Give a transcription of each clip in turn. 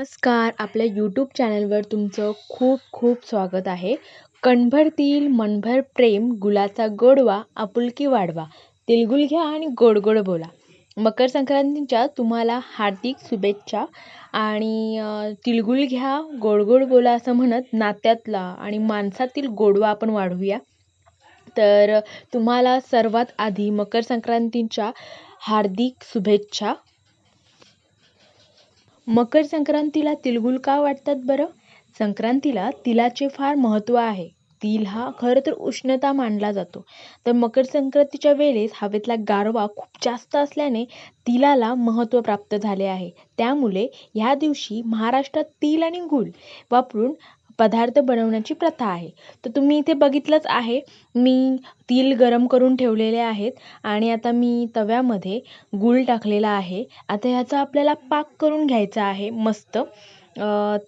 नमस्कार. आपल्या यूट्यूब चॅनलवर तुमचं खूप खूप स्वागत आहे. कणभरतील मनभर प्रेम गुलाचा गोडवा आपुलकी वाढवा. तिलगुल घ्या आणि गोड गोड बोला. मकर संक्रांतीच्या तुम्हाला हार्दिक शुभेच्छा आणि तिलगुल तिळगुळ घ्या गोड गोड बोला असं म्हणत नात्यातला आणि माणसातील गोडवा आपण वाढवूया. तर तुम्हाला सर्वात आधी मकर संक्रांतीच्या हार्दिक शुभेच्छा. मकर संक्रांतीला तिळगुळ का वाटतात बरं? संक्रांतीला तिळाचे फार महत्त्व आहे. तिळ हा खरं तर उष्णता मानला जातो. तर मकर संक्रांतीच्या वेळेस हवेतला गारवा खूप जास्त असल्याने तिळाला महत्त्व प्राप्त झाले आहे. त्यामुळे ह्या दिवशी महाराष्ट्रात तीळ आणि गूळ वापरून पदार्थ बनवण्याची प्रथा आहे. तर तुम्ही इथे बघितलंच आहे मी तेल गरम करून ठेवलेले आहेत आणि आता मी तव्यामध्ये गूळ टाकलेला आहे. आता ह्याचा आपल्याला पाक करून घ्यायचा आहे मस्त.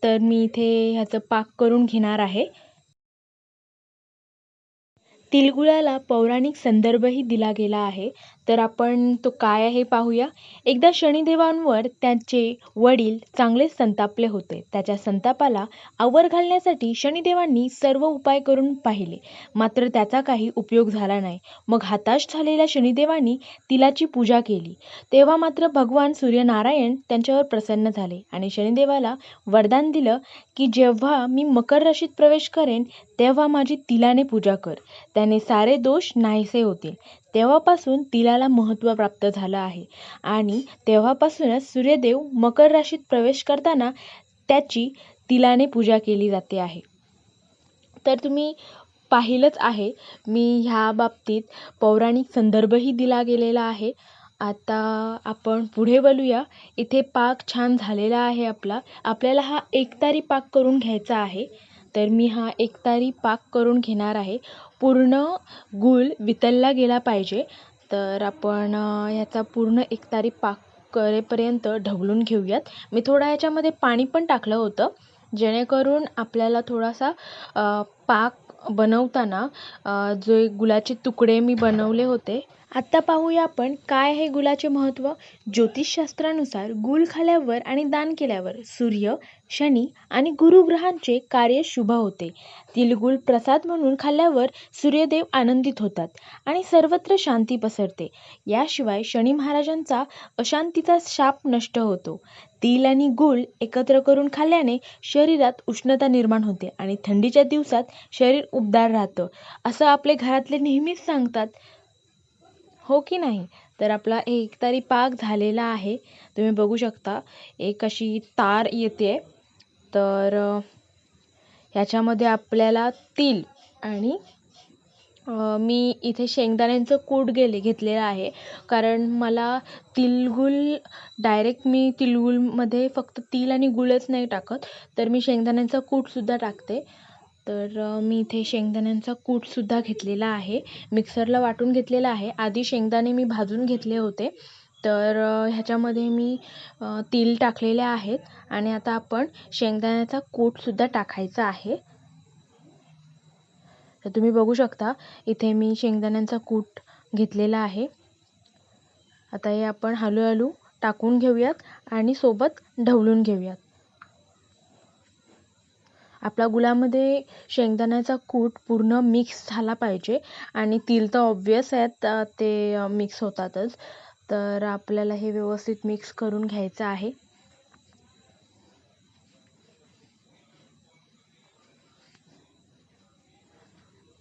तर मी इथे ह्याचं पाक करून घेणार आहे. तिलगुळाला पौराणिक संदर्भही दिला गेला आहे. तर आपण तो काय आहे पाहूया. एकदा शनिदेवांवर त्यांचे वडील चांगले संतापले होते. त्याच्या संतापाला आवर घालण्यासाठी शनिदेवांनी सर्व उपाय करून पाहिले. मात्र त्याचा काही उपयोग झाला नाही. मग हताश झालेल्या शनिदेवांनी तिलाची पूजा केली. तेव्हा मात्र भगवान सूर्यनारायण त्यांच्यावर प्रसन्न झाले आणि शनिदेवाला वरदान दिलं की जेव्हा मी मकर राशीत प्रवेश करेन तेव्हा माझी तिलाने पूजा कर. त्याने सारे दोष नाहीसे होतील. तेव्हापासून तिलाला महत्त्व प्राप्त झालं आहे. आणि तेव्हापासूनच सूर्यदेव मकर राशीत प्रवेश करताना त्याची तिलाने पूजा केली जाते आहे. तर तुम्ही पाहिलंच आहे मी ह्या बाबतीत पौराणिक संदर्भही दिला गेलेला आहे. आता आपण पुढे बोलूया. इथे पाक छान झालेला आहे आपला. आपल्याला हा एकतारी पाक करून घ्यायचा आहे. तर मी हा एकतारी पाक करून घेणार आहे. पूर्ण गूळ वितळला गेला पाहिजे. तर आपण ह्याचा पूर्ण एकतारी पाक करेपर्यंत ढवळून घेऊयात. मी थोडा याच्यामध्ये पाणी पण टाकलं होतं. जेणेकरून आपल्याला थोडासा पाक बनवताना जे गुळाचे तुकडे मी बनवले होते आत्ता पाहूया आपण काय आहे गुलाचे महत्त्व ज्योतिषशास्त्रानुसार गुल खाल्यावर आणि दान केल्यावर सूर्य शनी आणि गुरुग्रहांचे कार्य शुभ होते. तिळगुळ प्रसाद म्हणून खाल्ल्यावर सूर्यदेव आनंदित होतात आणि सर्वत्र शांती पसरते. याशिवाय शनी महाराजांचा अशांतीचा शाप नष्ट होतो. तिल आणि गुळ एकत्र करून खाल्ल्याने शरीरात उष्णता निर्माण होते आणि थंडीच्या दिवसात शरीर उबदार राहतं. असं आपले घरातले नेहमीच सांगतात हो की नाही? तर आपला एक तरी पाक झालेला आहे. तुम्ही बघू शकता एक अशी तार येते. तर ह्याच्यामध्ये आपल्याला तील आणि मी इथे शेंगदाण्यांचं कूट गेले घेतलेलं आहे. कारण मला तिलगुल डायरेक्ट मी तिलगुलमध्ये फक्त तिल आणि गुळच नाही टाकत. तर मी शेंगदाण्यांचं कूटसुद्धा टाकते. तर मी इथे शेंगदाण्यांचा कूटसुद्धा घेतलेला आहे. मिक्सरला वाटून घेतलेला आहे. आधी शेंगदाणे मी भाजून घेतले होते. तर ह्याच्यामध्ये मी तेल टाकलेले आहेत आणि आता आपण शेंगदाण्याचा कूटसुद्धा टाकायचा आहे. तर तुम्ही बघू शकता इथे मी शेंगदाण्यांचा कूट घेतलेला आहे. आता हे आपण हळूहळू टाकून घेऊयात आणि सोबत ढवळून घेऊयात. आपल्या गुळामध्ये शेंगदाण्याचा कूट पूर्ण मिक्स झाला पाहिजे आणि तीळ तर ऑब्वियस आहेत ते मिक्स होतातच. तर आपल्याला हे व्यवस्थित मिक्स करून घ्यायचं आहे.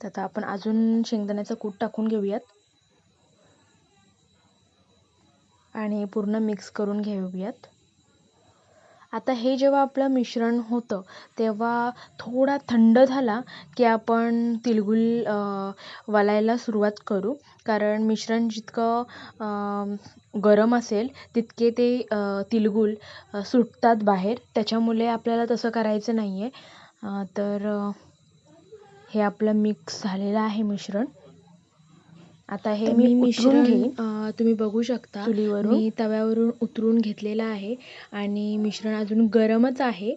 तर आता आपण अजून शेंगदाण्याचं कूट टाकून घेऊयात. आणि पूर्ण मिक्स करून घेऊयात. आता हे जेव्हा आपलं मिश्रण होतं तेव्हा थोडा थंड झाला की आपण तिळगुळ वलायला सुरुवात करू. कारण मिश्रण जितकं गरम असेल तितके ते अ, तिळगुळ सुटतात बाहेर. त्याच्यामुळे आपल्याला तसं करायचं नाही आहे तर हे आपलं मिक्स झालेलं आहे मिश्रण. आता हे मी मिश्रण अ, तुम्ही बघू शकता. चुलीवरून. मी तव्यावरून उतरून घेतलेलं आहे आणि मिश्रण अजून गरमच आहे.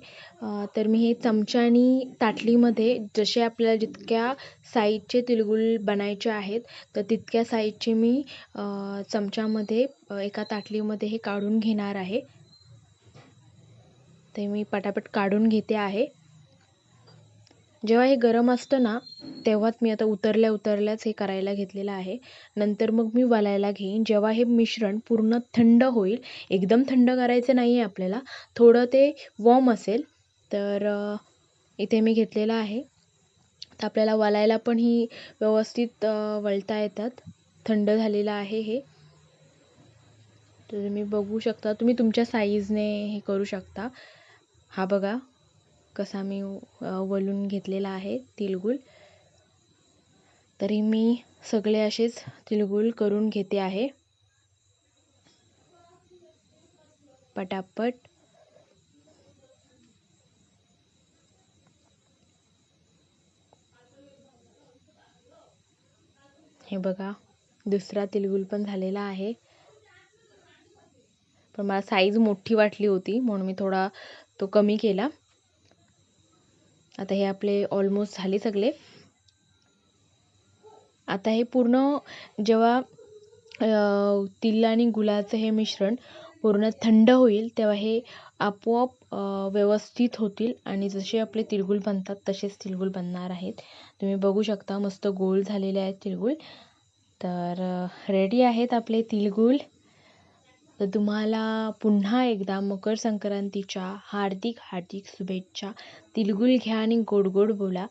तर मी हे चमच्यानी ताटलीमध्ये जसे आपल्याला जितक्या साईजचे तिळगुळ बनायचे आहेत तर तितक्या साईजचे मी चमच्यामध्ये एका ताटलीमध्ये हे काढून घेणार आहे. ते मी पटापट काढून घेते आहे. जेव्हा हे गरम असतं ना तेव्हाच मी आता उतरल्या उतरल्याच हे करायला घेतलेलं आहे. नंतर मग मी वलायला घेईन. जेव्हा हे मिश्रण पूर्ण थंड होईल एकदम थंड करायचं नाही आहे आपल्याला थोडं ते वॉम असेल तर इथे मी घेतलेलं आहे. तर आपल्याला वलायला पण ही व्यवस्थित वळता येतात. थंड झालेलं आहे हे. तर तुम्ही बघू शकता. तुम्ही तुमच्या साईजने हे करू शकता. हा बघा. कसा मी वळून वलून घेतलेला आहे तिळगूळ. तरी मी सगळे असेच तिळगूळ करून घेते आहे. पटापट. हे बघा दुसरा तिळगुळ पण झालेला आहे. पण मला साईज मोठी वाटली होती म्हणून मी थोडा तो कमी केला. आता हे आपले ऑलमोस्ट झाले सगळे. आता हे पूर्ण जेव्हा तिल आणि गुळाचं हे मिश्रण पूर्ण थंड होईल तेव्हा हे आपोआप व्यवस्थित होतील आणि जसे आपले तिळगुळ बनतात तसेच तिळगुळ बनणार आहेत. तुम्ही बघू शकता मस्त गोल झालेले आहेत तिळगुळ. तर रेडी आहेत आपले तिळगुळ. तर तुम्हाला पुन्हा एकदा मकर संक्रांतीच्या हार्दिक हार्दिक शुभेच्छा. तिळगुळ घ्या आणि गोड गोड बोला.